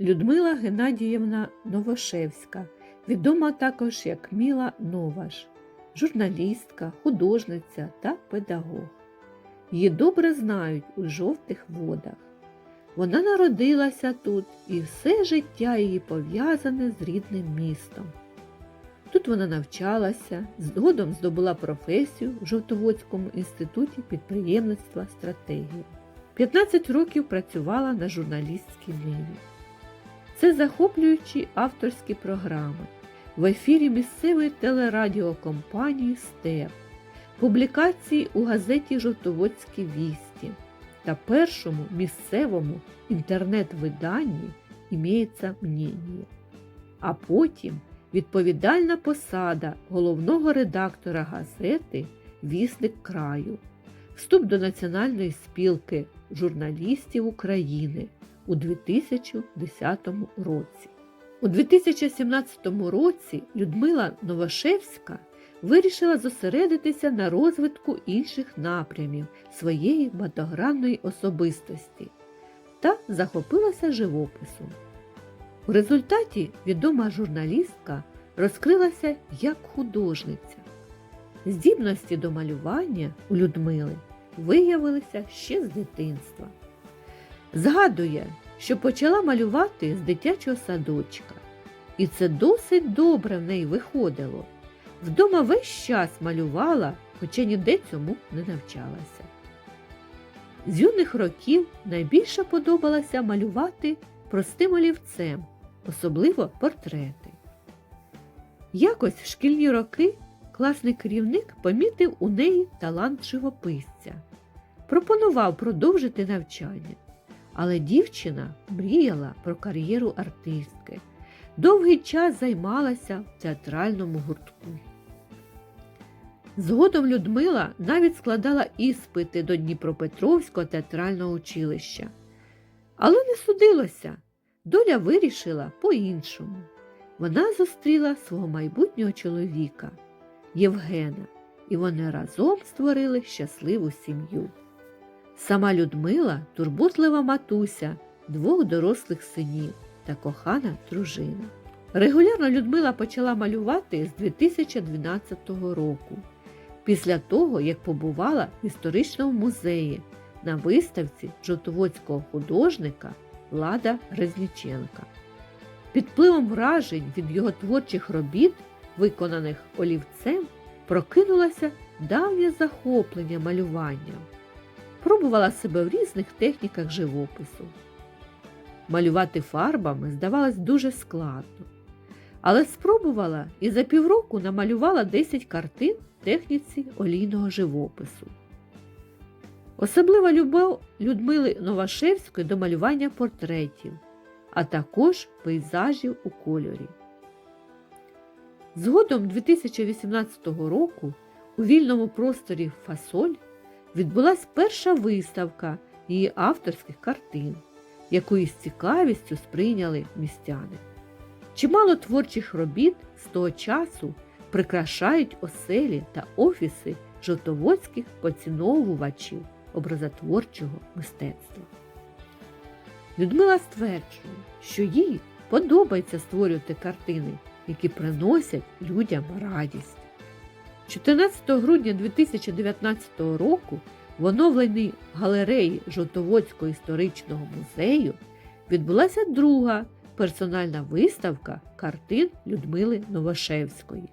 Людмила Геннадіївна Новошевська, відома також як Міла Новаш, журналістка, художниця та педагог. Її добре знають у жовтих водах. Вона народилася тут і все життя її пов'язане з рідним містом. Тут вона навчалася, згодом здобула професію в Жовтоводському інституті підприємництва стратегії. 15 років працювала на журналістській ниві. Це захоплюючі авторські програми. В ефірі місцевої телерадіокомпанії Степ, публікації у газеті Жовтоводські вісті та першому місцевому інтернет-виданні «Імеється мнення. А потім відповідальна посада головного редактора газети Вісник краю, вступ до Національної спілки журналістів України у 2010 році. У 2017 році Людмила Новошевська вирішила зосередитися на розвитку інших напрямів своєї багатогранної особистості та захопилася живописом. У результаті відома журналістка розкрилася як художниця. Здібності до малювання у Людмили виявилися ще з дитинства. Згадує, що почала малювати з дитячого садочка, і це досить добре в неї виходило. Вдома весь час малювала, хоча ніде цьому не навчалася. З юних років найбільше подобалося малювати простим олівцем, особливо портрети. Якось в шкільні роки класний керівник помітив у неї талант живописця, пропонував продовжити навчання. Але дівчина мріяла про кар'єру артистки, довгий час займалася в театральному гуртку. Згодом Людмила навіть складала іспити до Дніпропетровського театрального училища. Але не судилося, доля вирішила по-іншому. Вона зустріла свого майбутнього чоловіка Євгена, і вони разом створили щасливу сім'ю. Сама Людмила турботлива матуся двох дорослих синів та кохана дружина. Регулярно Людмила почала малювати з 2012 року, після того, як побувала в історичному музеї на виставці жовтоводського художника Влада Резніченка. Під впливом вражень від його творчих робіт, виконаних олівцем, прокинулося давнє захоплення малюванням пробувала себе в різних техніках живопису. Малювати фарбами здавалось дуже складно, але спробувала і за півроку намалювала 10 картин в техніці олійного живопису. Особлива любов Людмили Новашевської до малювання портретів, а також пейзажів у кольорі. Згодом 2018 року у вільному просторі Фасоль відбулась перша виставка її авторських картин, яку із цікавістю сприйняли містяни. Чимало творчих робіт з того часу прикрашають оселі та офіси жовтоводських поціновувачів образотворчого мистецтва. Людмила стверджує, що їй подобається створювати картини, які приносять людям радість. 14 грудня 2019 року в оновленій галереї Жовтоводського історичного музею відбулася друга персональна виставка картин Людмили Новошевської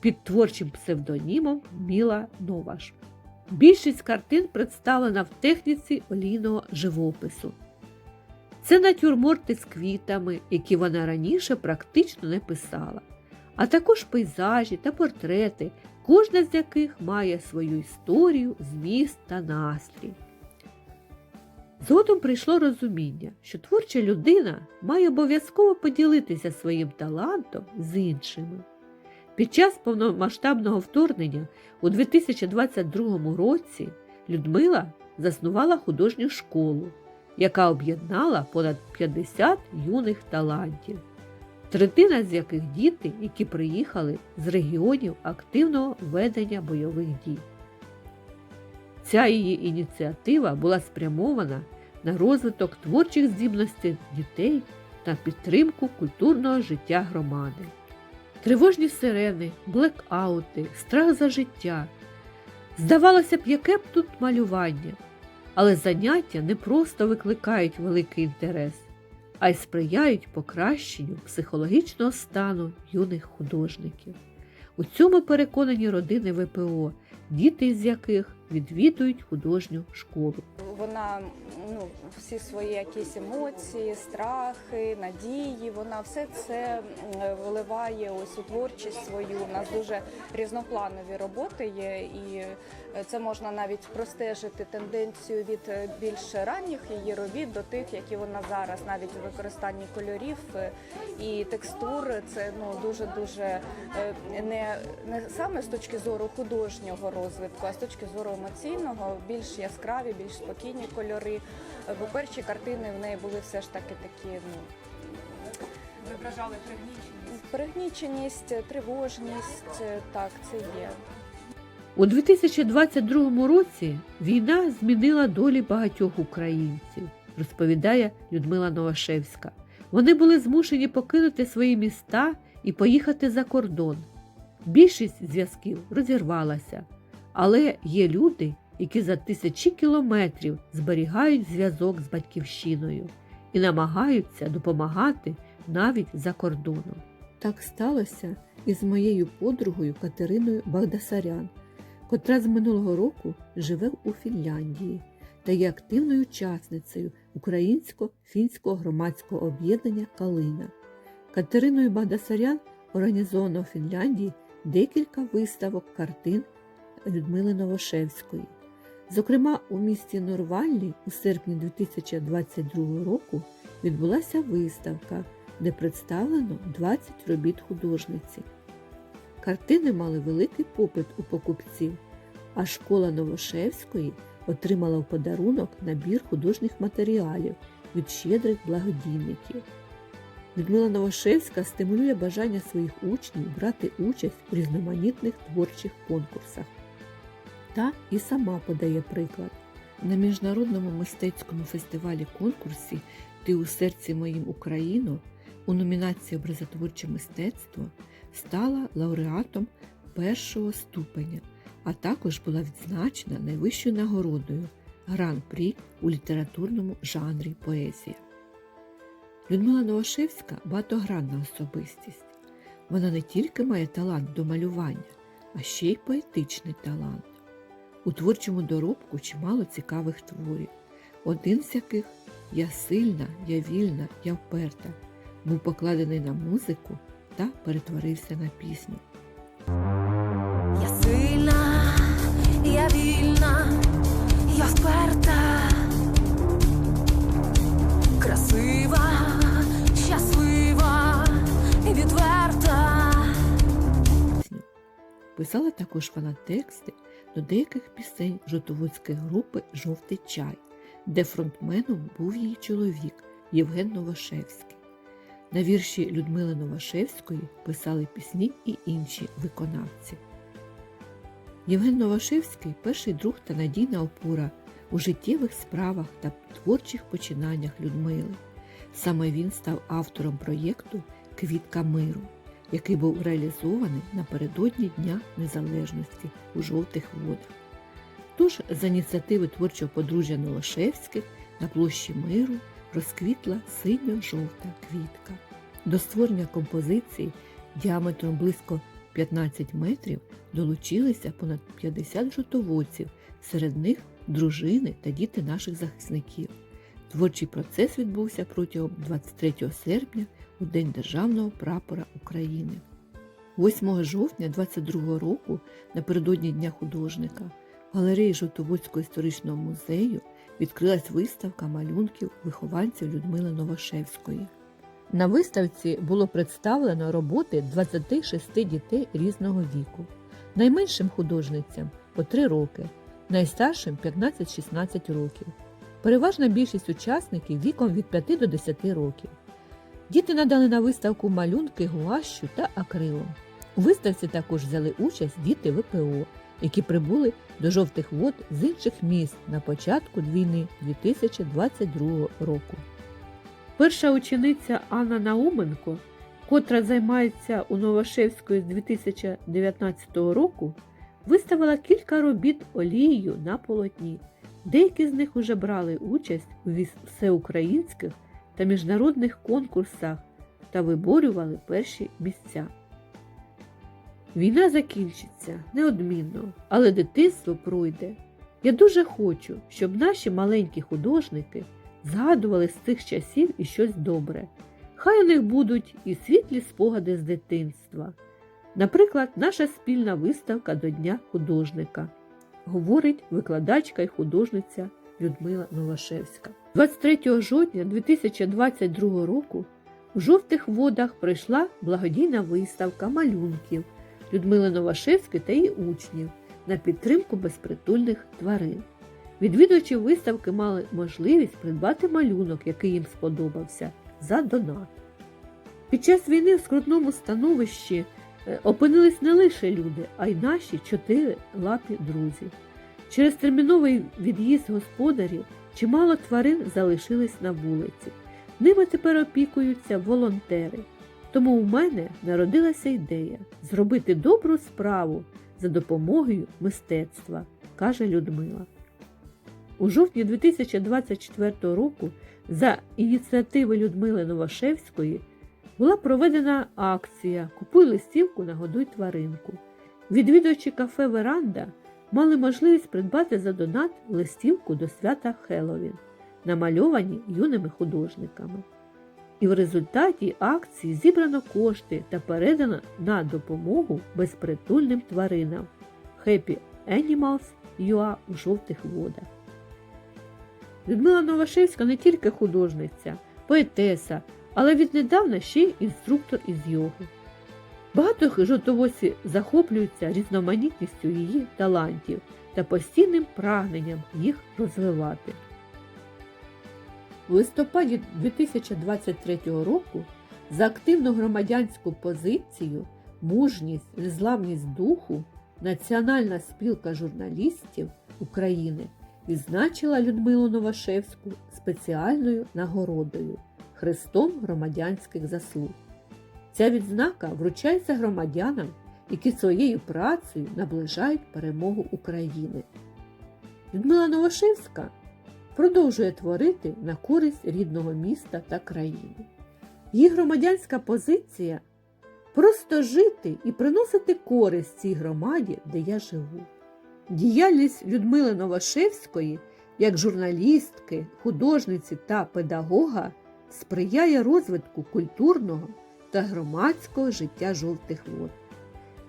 під творчим псевдонімом Міла Новаш. Більшість картин представлена в техніці олійного живопису. Це натюрморти з квітами, які вона раніше практично не писала а також пейзажі та портрети, кожна з яких має свою історію, зміст та настрій. Згодом прийшло розуміння, що творча людина має обов'язково поділитися своїм талантом з іншими. Під час повномасштабного вторгнення у 2022 році Людмила заснувала художню школу, яка об'єднала понад 50 юних талантів третина з яких діти, які приїхали з регіонів активного ведення бойових дій. Ця її ініціатива була спрямована на розвиток творчих здібностей дітей та підтримку культурного життя громади. Тривожні сирени, блекаути, страх за життя. Здавалося б, яке б тут малювання, але заняття не просто викликають великий інтерес, а й сприяють покращенню психологічного стану юних художників. У цьому переконані родини ВПО, діти з яких відвідують художню школу. Вона ну, всі свої якісь емоції, страхи, надії. Вона все це м, виливає ось у творчість свою. У нас дуже різнопланові роботи є, і е, це можна навіть простежити тенденцію від е, більш ранніх її робіт до тих, які вона зараз, навіть у використанні кольорів е, і текстур. Це ну дуже дуже не, не саме з точки зору художнього розвитку, а з точки зору емоційного, більш яскраві, більш спокійні кольори. Бо перші картини в неї були все ж таки такі ну, Виражали пригніченість. пригніченість, тривожність. е, Так, це є. У 2022 році війна змінила долі багатьох українців, розповідає Людмила Новашевська. Вони були змушені покинути свої міста і поїхати за кордон. Більшість зв'язків розірвалася, але є люди, які за тисячі кілометрів зберігають зв'язок з батьківщиною і намагаються допомагати навіть за кордоном. Так сталося і з моєю подругою Катериною Багдасарян, котра з минулого року живе у Фінляндії та є активною учасницею українсько-фінського громадського об'єднання Калина. Катериною Багдасарян організовано у Фінляндії декілька виставок картин Людмили Новошевської. Зокрема, у місті Норваллі у серпні 2022 року відбулася виставка, де представлено 20 робіт художниці. Картини мали великий попит у покупців, а школа Новошевської отримала в подарунок набір художніх матеріалів від щедрих благодійників. Людмила Новошевська стимулює бажання своїх учнів брати участь у різноманітних творчих конкурсах та і сама подає приклад. На міжнародному мистецькому фестивалі конкурсі Ти у серці моїм Україну у номінації Образотворче мистецтво стала лауреатом першого ступеня, а також була відзначена найвищою нагородою Гран-прі у літературному жанрі поезія. Людмила Новошевська багатогранна особистість. Вона не тільки має талант до малювання, а ще й поетичний талант. У творчому доробку чимало цікавих творів, один з яких Я сильна, я вільна, я вперта був покладений на музику та перетворився на пісню. Я сильна, я вільна, я вперта, красива, щаслива і відверта. Писала також вона тексти до деяких пісень жовтоводської групи Жовтий чай, де фронтменом був її чоловік Євген Новошевський. На вірші Людмили Новошевської писали пісні і інші виконавці. Євген Новошевський перший друг та надійна опора у життєвих справах та творчих починаннях Людмили. Саме він став автором проєкту Квітка миру, який був реалізований напередодні Дня Незалежності у жовтих водах. Тож за ініціативи творчого подружжя Новошевських на площі миру розквітла синьо-жовта квітка. До створення композиції діаметром близько 15 метрів долучилися понад 50 жовтоводців, серед них дружини та діти наших захисників. Творчий процес відбувся протягом 23 серпня у День Державного прапора України. 8 жовтня 22 року, напередодні Дня художника, в галереї Жовтоводського історичного музею відкрилась виставка малюнків вихованців Людмили Новошевської. На виставці було представлено роботи 26 дітей різного віку, найменшим художницям по 3 роки, найстаршим 15-16 років. Переважна більшість учасників віком від 5 до 10 років. Діти надали на виставку малюнки гуашю та акрилом. У виставці також взяли участь діти ВПО, які прибули до жовтих вод з інших міст на початку війни 2022 року. Перша учениця Анна Науменко, котра займається у Новошевської з 2019 року, виставила кілька робіт олією на полотні. Деякі з них уже брали участь у всеукраїнських та міжнародних конкурсах та виборювали перші місця. Війна закінчиться неодмінно, але дитинство пройде. Я дуже хочу, щоб наші маленькі художники згадували з цих часів і щось добре. Хай у них будуть і світлі спогади з дитинства. Наприклад, наша спільна виставка до Дня художника, говорить викладачка і художниця Людмила Новашевська. 23 жовтня 2022 року у жовтих водах пройшла благодійна виставка малюнків Людмили Новашевської та її учнів на підтримку безпритульних тварин. Відвідувачі виставки мали можливість придбати малюнок, який їм сподобався, за донат. Під час війни в скрутному становищі е, опинились не лише люди, а й наші чотири лапі друзі. Через терміновий від'їзд господарів чимало тварин залишились на вулиці. Ними тепер опікуються волонтери. Тому у мене народилася ідея зробити добру справу за допомогою мистецтва, каже Людмила. У жовтні 2024 року за ініціативи Людмили Новошевської була проведена акція Купуй листівку, нагодуй тваринку. Відвідувачі кафе Веранда мали можливість придбати за донат листівку до свята Хеллоуін, намальовані юними художниками. І в результаті акції зібрано кошти та передано на допомогу безпритульним тваринам Happy Animals UA у жовтих водах. Людмила Новашевська не тільки художниця, поетеса, але віднедавна ще й інструктор із йоги. Багато жовтовосі захоплюються різноманітністю її талантів та постійним прагненням їх розвивати. У листопаді 2023 року за активну громадянську позицію, мужність, незламність духу Національна спілка журналістів України відзначила Людмилу Новашевську спеціальною нагородою Хрестом громадянських заслуг. Ця відзнака вручається громадянам, які своєю працею наближають перемогу України. Людмила Новошевська продовжує творити на користь рідного міста та країни. Її громадянська позиція просто жити і приносити користь цій громаді, де я живу. Діяльність Людмили Новошевської як журналістки, художниці та педагога сприяє розвитку культурного та громадського життя жовтих вод.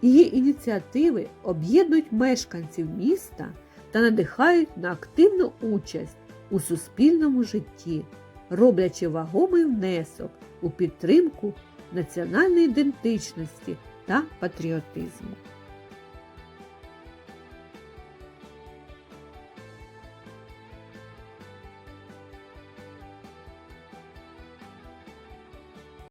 Її ініціативи об'єднують мешканців міста та надихають на активну участь у суспільному житті, роблячи вагомий внесок у підтримку національної ідентичності та патріотизму.